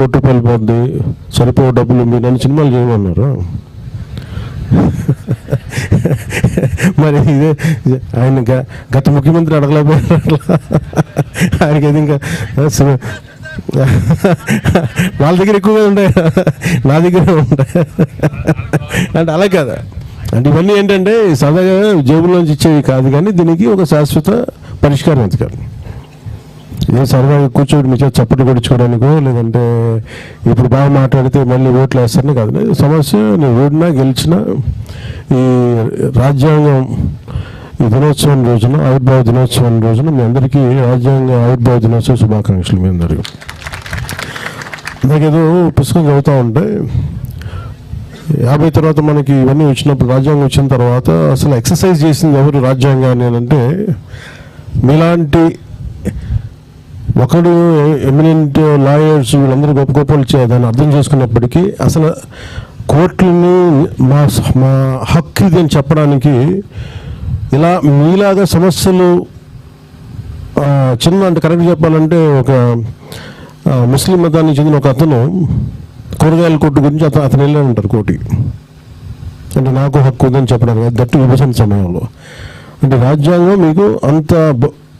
కొట్టు వెళ్ళిపోద్ది సరిపో డబ్బులు మీరు నన్ను సినిమాలు చేయమన్నారు. మరి ఇదే ఆయన గత ముఖ్యమంత్రి అడగలేకపోయారు ఆయనకి అది ఇంకా వాళ్ళ దగ్గర ఎక్కువగా ఉంటాయి. నా దగ్గర ఉంటాయి. అంటే అలా కదా. అంటే ఇవన్నీ ఏంటంటే సరదాగా జేబులోంచి ఇచ్చేవి కాదు కానీ దీనికి ఒక శాశ్వత పరిష్కారం వెతకాలి ఏ సరదాగా కూర్చోటి మీ చేత చప్పట్లు కొడుచుకోవడానికో లేదంటే ఇప్పుడు బాగా మాట్లాడితే మళ్ళీ ఓట్లు వేస్తారని కాదు. సమస్య నేను ఓడినా గెలిచినా ఈ రాజ్యాంగం ఈ దినోత్సవం రోజున ఆవిర్భావ దినోత్సవం రోజున మీ అందరికీ రాజ్యాంగ ఆవిర్భావ దినోత్సవ శుభాకాంక్షలు మీ అందరికీ. నాకేదో పుస్తకం చదువుతూ ఉంటే యాభై తర్వాత మనకి ఇవన్నీ వచ్చినప్పుడు రాజ్యాంగం వచ్చిన తర్వాత అసలు ఎక్సర్సైజ్ చేసింది ఎవరు రాజ్యాంగాన్ని అంటే మీలాంటి ఒకడు ఎమినెంట్ లాయర్స్ వీళ్ళందరూ గొప్ప గొప్పలు దాన్ని అర్థం చేసుకున్నప్పటికీ అసలు కోర్టుని మా మా హక్కు ఇది అని చెప్పడానికి ఇలా మీలాగా సమస్యలు చిన్న అంటే కరెక్ట్ చెప్పాలంటే ఒక ముస్లిం మతానికి చెందిన ఒక అతను కూరగాయల కొట్టు గురించి అతను అతను వెళ్ళాడంటారు కోటి అంటే నాకు హక్కు ఉందని చెప్పడానికి దట్టు విభజన సమయంలో. అంటే రాజ్యాంగం మీకు అంత బ-